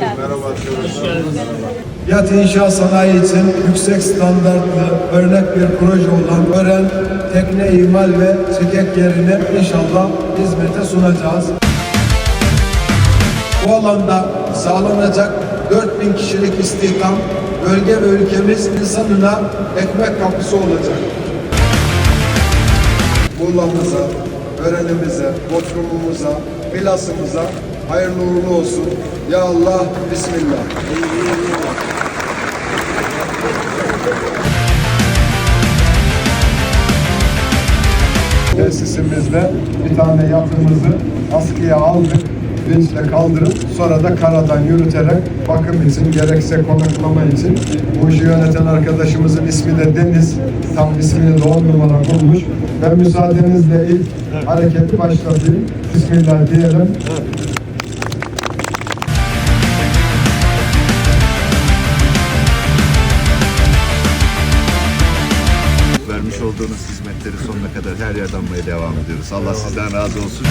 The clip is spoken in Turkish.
Merhaba. Yat inşaat sanayi için yüksek standartlı örnek bir proje olan Ören Tekne İmal ve Çekek yerini inşallah hizmete sunacağız. Bu alanda sağlanacak 4000 kişilik istihdam bölge ve ülkemiz insanına ekmek kapısı olacak. Muğla'mıza, Ören'imize, Bodrum'umuza, Milas'ımıza hayırlı uğurlu olsun. Ya Allah, Bismillah. Tesisimizde bir tane yatımızı askıya aldık. Vinçle kaldırıp sonra da karadan yürüterek bakım için gerekse konaklama için bu işi yöneten arkadaşımızın ismi de Deniz. Tam ismini de on numara bulmuş. Ben müsaadenizle ilk hareketi başlatayım. Bismillah diyelim. Vermiş olduğunuz hizmetleri sonuna kadar her yerden almaya devam ediyoruz. Allah sizden razı olsun.